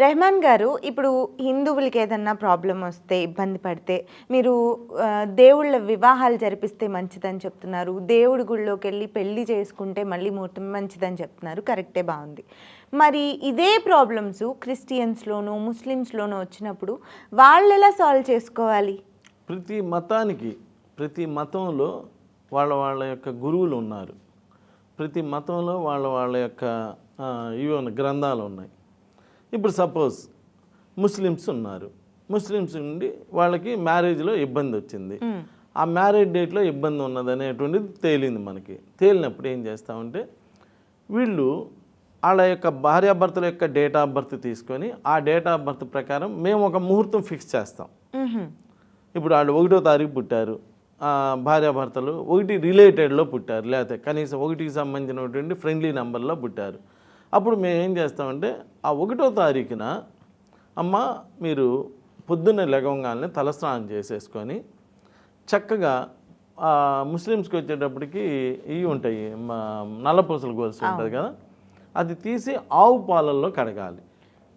రెహమాన్ గారు ఇప్పుడు హిందువులకి ఏదన్నా ప్రాబ్లం వస్తే ఇబ్బంది పడితే మీరు దేవుళ్ళ వివాహాలు జరిపిస్తే మంచిదని చెప్తున్నారు. దేవుడి గుళ్ళోకి వెళ్ళి పెళ్ళి చేసుకుంటే మళ్ళీ ముహూర్తం మంచిదని చెప్తున్నారు. కరెక్టే బాగుంది. మరి ఇదే ప్రాబ్లమ్స్ క్రిస్టియన్స్లోనూ ముస్లిమ్స్లోనూ వచ్చినప్పుడు వాళ్ళు ఎలా సాల్వ్ చేసుకోవాలి? ప్రతి మతానికి ప్రతి మతంలో వాళ్ళ వాళ్ళ యొక్క గురువులు ఉన్నారు. ప్రతి మతంలో వాళ్ళ వాళ్ళ యొక్క ఇవి గ్రంథాలు ఉన్నాయి. ఇప్పుడు సపోజ్ ముస్లిమ్స్ ఉన్నారు. ముస్లిమ్స్ ఉండి వాళ్ళకి మ్యారేజ్లో ఇబ్బంది వచ్చింది. ఆ మ్యారేజ్ డేట్లో ఇబ్బంది ఉన్నది అనేటువంటిది తేలింది మనకి. తేలినప్పుడు ఏం చేస్తామంటే వీళ్ళు వాళ్ళ యొక్క భార్యాభర్తల యొక్క డేట్ ఆఫ్ బర్త్ తీసుకొని ఆ డేట్ ఆఫ్ బర్త్ ప్రకారం మేము ఒక ముహూర్తం ఫిక్స్ చేస్తాం. ఇప్పుడు వాళ్ళు ఒకటో తారీఖు పుట్టారు. ఆ, భార్యాభర్తలు ఒకటి రిలేటెడ్లో పుట్టారు. లేకపోతే కనీసం ఒకటికి సంబంధించినటువంటి ఫ్రెండ్లీ నెంబర్లో పుట్టారు. అప్పుడు మేము ఏం చేస్తామంటే ఆ ఒకటో తారీఖున అమ్మ మీరు పొద్దున్నే లెగవగానే తలస్నానం చేసేసుకొని చక్కగా ముస్లిమ్స్కి వచ్చేటప్పటికి ఇవి ఉంటాయి నల్లపూసల గొలుసు ఉంటుంది కదా అది తీసి ఆవు పాలల్లో కడగాలి.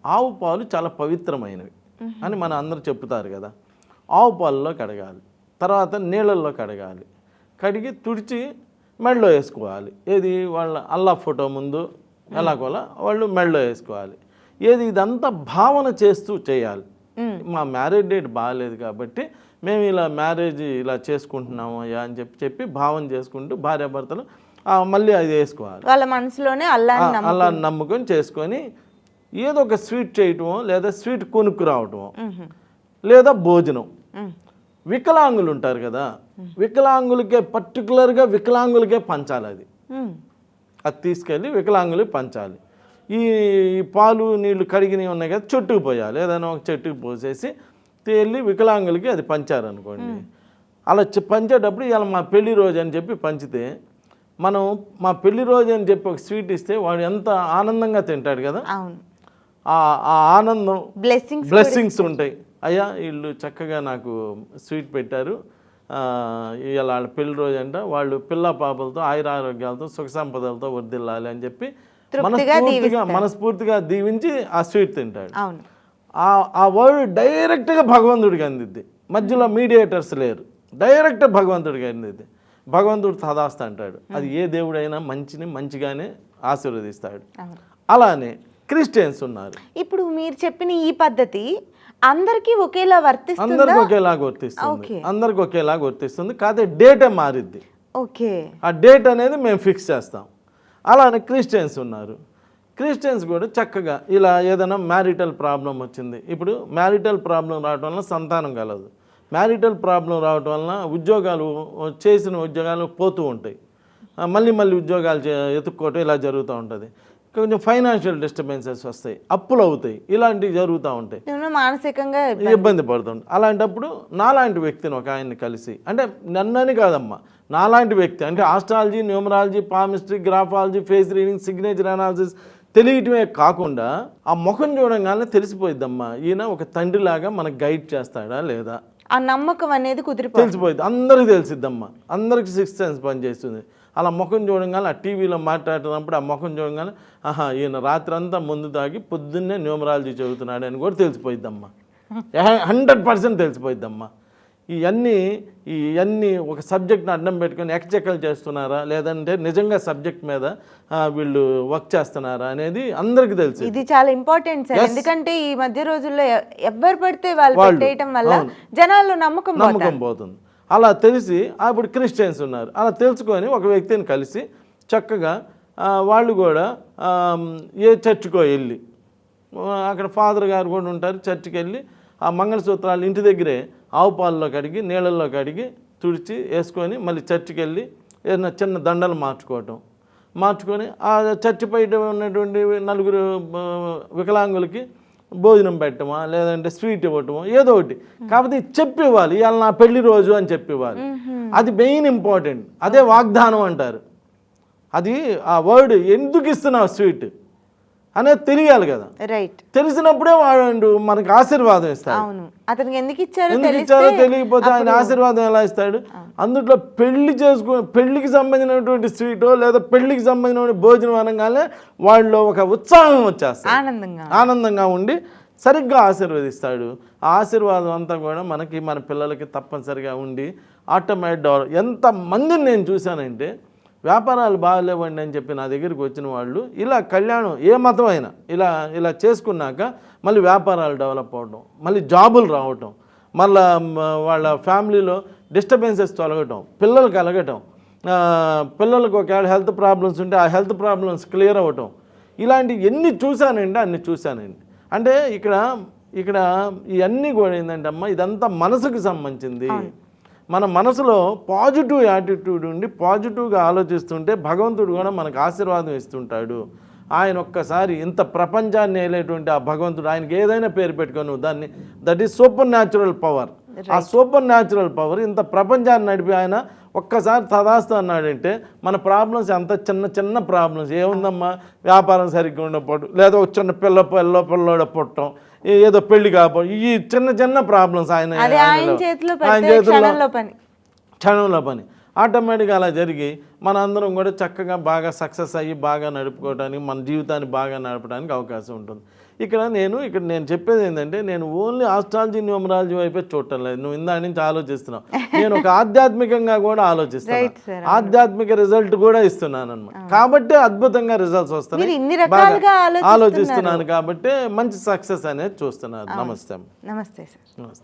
ఆవు పాలు చాలా పవిత్రమైనవి అని మన అందరూ చెప్తారు కదా. ఆవు పాలలో కడగాలి తర్వాత నీళ్ళల్లో కడగాలి కడిగి తుడిచి మెడలో వేసుకోవాలి. ఏది వాళ్ళ అల్లా ఫోటో ముందు ఎలాగోలా వాళ్ళు మెడలో వేసుకోవాలి. ఏది ఇదంతా భావన చేస్తూ చేయాలి. మా మ్యారేజ్ డేట్ బాగాలేదు కాబట్టి మేము ఇలా మ్యారేజ్ ఇలా చేసుకుంటున్నాము అయ్యా అని చెప్పి చెప్పి భావన చేసుకుంటూ భార్యాభర్తలు మళ్ళీ అది వేసుకోవాలి. వాళ్ళ మనసులోనే అల్లాని నమ్ము అలా నమ్ముకొని చేసుకొని ఏదో ఒక స్వీట్ చేయటమో లేదా స్వీట్ కొనుక్కు రావటమో మ్హూ. లేదా భోజనం. వికలాంగులు ఉంటారు కదా వికలాంగులకే పర్టికులర్గా వికలాంగులకే పంచాలి అది. అది తీసుకెళ్ళి వికలాంగులు పంచాలి. ఈ పాలు నీళ్ళు కడిగినవి ఉన్నాయి కదా చెట్టుకు పోయాలి. ఏదైనా ఒక చెట్టుకు పోసేసి వెళ్ళి వికలాంగులకి అది పంచారనుకోండి. అలా పంచేటప్పుడు ఇలా మా పెళ్ళి రోజు అని చెప్పి పంచితే మనం మా పెళ్ళి రోజు అని చెప్పి ఒక స్వీట్ ఇస్తే వాడు ఎంత ఆనందంగా తింటాడు కదా. ఆ ఆ ఆనందం బ్లెస్సింగ్స్ బ్లెస్సింగ్స్ ఉంటాయి. అయ్యా వీళ్ళు చక్కగా నాకు స్వీట్ పెట్టారు. వాళ్ళ పెళ్ళి రోజు అంట వాళ్ళు పిల్ల పాపలతో ఆయురారోగ్యాలతో సుఖ సంపదలతో వర్దిల్లాలి అని చెప్పి మనస్ఫూర్తిగా మనస్ఫూర్తిగా దీవించి ఆ స్వీట్ తింటాడు. ఆ ఆ వర్డ్ డైరెక్ట్గా భగవంతుడికి అందిద్ది. మధ్యలో మీడియేటర్స్ లేరు. డైరెక్ట్ భగవంతుడికి అందిద్ది. భగవంతుడు తదాస్త అంటాడు. అది ఏ దేవుడైనా మంచిని మంచిగానే ఆశీర్వదిస్తాడు. అలానే క్రిస్టియన్స్ ఉన్నారు. ఇప్పుడు మీరు చెప్పిన ఈ పద్ధతి అందరికీ ఒకేలా వర్తిస్తుందా? అందరికి ఒకేలాగా వర్తిస్తుంది. అందరికి ఒకేలాగా వర్తిస్తుంది. కాదే డేటే మారిద్ది. ఓకే. ఆ డేట్ అనేది మేము ఫిక్స్ చేస్తాం. అలానే క్రిస్టియన్స్ ఉన్నారు. క్రిస్టియన్స్ కూడా చక్కగా ఇలా ఏదైనా మ్యారిటల్ ప్రాబ్లం వచ్చింది. ఇప్పుడు మ్యారిటల్ ప్రాబ్లం రావడం వలన సంతానం కలదు. మ్యారిటల్ ప్రాబ్లం రావడం వలన ఉద్యోగాలు చేసిన ఉద్యోగాలు పోతూ ఉంటాయి. మళ్ళీ మళ్ళీ ఉద్యోగాలు ఎత్తుక్కోవటం ఇలా జరుగుతూ ఉంటుంది. కొంచెం ఫైనాన్షియల్ డిస్టర్బెన్సెస్ వస్తాయి అప్పులు అవుతాయి ఇలాంటివి జరుగుతూ ఉంటాయి. మానసికంగా ఇబ్బంది? పడుతుంది అలాంటప్పుడు నాలాంటి వ్యక్తిని ఒక ఆయన్ని కలిసి అంటే నన్నని కాదమ్మా నాలాంటి వ్యక్తి అంటే astrology numerology palmistry graphology face reading signature analysis తెలియటమే కాకుండా ఆ ముఖం చూడంగానే తెలిసిపోయిద్దమ్మా. ఈయన ఒక తండ్రిలాగా మనకు గైడ్ చేస్తాడా లేదా? ఆ నమ్మకం అనేది కుదిరిపోతుంది. తెలిసిపోయింది అందరికీ తెలిసిద్దమ్మా. అందరికి సిక్స్త్ సెన్స్ పనిచేస్తుంది. అలా ముఖం చూడంగానే ఆ టీవీలో మాట్లాడుతున్నప్పుడు ఆ ముఖం చూడంగానే ఆహా ఈయన రాత్రి అంతా ముందు తాగి పొద్దున్నే న్యూమరాలజీ చదువుతున్నాడు అని కూడా తెలిసిపోయిద్దమ్మా. Hundred percent తెలిసిపోయిద్దమ్మా. ఇవన్నీ ఇవన్నీ ఒక సబ్జెక్ట్ని అడ్డం పెట్టుకొని ఎక్చెక్కలు చేస్తున్నారా? లేదంటే నిజంగా సబ్జెక్ట్ మీద వీళ్ళు వర్క్ చేస్తున్నారా అనేది అందరికీ తెలుసు ఇది చాలా ఇంపార్టెంట్ సార్. ఎందుకంటే ఈ మధ్య రోజుల్లో ఎవరు పడితే వాళ్ళు పెట్టేయటం వల్ల. జనాల్లో నమ్మకం. నమ్మకం పోతుంది. అలా తెలిసి అప్పుడు క్రిస్టియన్స్ ఉన్నారు. అలా తెలుసుకొని ఒక వ్యక్తిని కలిసి చక్కగా వాళ్ళు కూడా ఏ చర్చికో వెళ్ళి అక్కడ ఫాదర్ గారు కూడా ఉంటారు చర్చికి వెళ్ళి ఆ మంగళసూత్రాలు ఇంటి దగ్గరే ఆవు పాలలో కడిగి నీళ్ళల్లో కడిగి తుడిచి వేసుకొని మళ్ళీ చర్చికి వెళ్ళి ఏదైనా చిన్న దండలు మార్చుకోవటం. మార్చుకొని ఆ చర్చి బయట ఉన్నటువంటి నలుగురు వికలాంగులకి భోజనం పెట్టమా లేదంటే స్వీట్ ఇవ్వటమో ఏదో ఒకటి. కాకపోతే ఇది చెప్పి ఇవ్వాలి ఇవాళ నా పెళ్ళి రోజు అని చెప్పి ఇవ్వాలి అది మెయిన్ ఇంపార్టెంట్. అదే వాగ్దానం అంటారు. అది ఆ వర్డ్ ఎందుకు ఇస్తున్నావు స్వీట్? అనేది తెలియాలి కదా. రైట్ తెలిసినప్పుడే వాడు మనకి ఆశీర్వాదం ఇస్తాడు. అవును. అతనికి ఎందుకు ఇచ్చారో ఎందుకు ఇచ్చారో తెలియకపోతే ఆయన ఆశీర్వాదం ఎలా ఇస్తాడు? అందుట్లో పెళ్ళి చేసుకు పెళ్ళికి సంబంధించినటువంటి స్వీటో లేదా పెళ్ళికి సంబంధించిన భోజనం అనగానే వాళ్ళలో ఒక ఉత్సాహం వచ్చేస్తుంది. ఆనందంగా. ఆనందంగా ఉండి సరిగ్గా ఆశీర్వదిస్తాడు. ఆ ఆశీర్వాదం అంతా కూడా మనకి మన పిల్లలకి తప్పనిసరిగా ఉండి ఆటోమేటిక్ డెవలప్ ఎంత మందిని నేను చూశానంటే వ్యాపారాలు బాగాలేవండి అని చెప్పి నా దగ్గరికి వచ్చిన వాళ్ళు ఇలా కళ్యాణం ఏ మతం అయినా ఇలా ఇలా చేసుకున్నాక మళ్ళీ వ్యాపారాలు డెవలప్ అవటం మళ్ళీ జాబులు రావటం మళ్ళా వాళ్ళ ఫ్యామిలీలో డిస్టర్బెన్సెస్ తొలగటం పిల్లలు కలగటం పిల్లలకు ఒకవేళ హెల్త్ ప్రాబ్లమ్స్ ఉంటే ఆ హెల్త్ ప్రాబ్లమ్స్ క్లియర్ అవ్వటం ఇలాంటి ఎన్ని చూశానండి అన్ని చూశానండి. అంటే ఇక్కడ ఇక్కడ ఇవన్నీ కూడా ఏంటంటే అమ్మ ఇదంతా మనసుకు సంబంధించింది. మన మనసులో పాజిటివ్ యాటిట్యూడ్ ఉండి పాజిటివ్గా ఆలోచిస్తుంటే భగవంతుడు కూడా మనకు ఆశీర్వాదం ఇస్తుంటాడు. ఆయన ఒక్కసారి ఇంత ప్రపంచాన్ని వేలేటువంటి ఆ భగవంతుడు ఆయనకి ఏదైనా పేరు పెట్టుకొని దాన్ని that is super natural power ఆ సూపర్ న్యాచురల్ పవర్ ఇంత ప్రపంచాన్ని నడిపి ఆయన ఒక్కసారి తదాస్తు అన్నాడంటే మన ప్రాబ్లమ్స్ అంత చిన్న చిన్న ప్రాబ్లమ్స్ ఏముందమ్మా? వ్యాపారం సరిగ్గా ఉండకపోవడం లేదా ఒక చిన్న పిల్ల పిల్ల పిల్లోడ పుట్టడం ఏదో పెళ్ళి కాకపోవడం ఈ చిన్న చిన్న ప్రాబ్లమ్స్ ఆయన ఆయన చేతిలో క్షణంలో పని. క్షణంలో పని. ఆటోమేటిక్గా అలా జరిగి మన అందరం కూడా చక్కగా బాగా సక్సెస్ అయ్యి బాగా నడుపుకోవడానికి మన జీవితాన్ని బాగా నడపడానికి అవకాశం ఉంటుంది. ఇక్కడ నేను ఇక్కడ నేను చెప్పేది ఏంటంటే నేను ఓన్లీ ఆస్ట్రాలజీ న్యూమరాలజీ వైపే చూడటం లేదు. నువ్వు ఇందా నుంచి ఆలోచిస్తున్నావు. నేను ఒక ఆధ్యాత్మికంగా కూడా. ఆలోచిస్తున్నాను. ఆధ్యాత్మిక రిజల్ట్ కూడా ఇస్తున్నాను అనమాట కాబట్టి అద్భుతంగా రిజల్ట్స్ ఆలోచిస్తున్నారు. ఆలోచిస్తున్నాను కాబట్టి మంచి సక్సెస్ అనేది చూస్తున్నాను. నమస్తే. నమస్తే సార్ నమస్తే.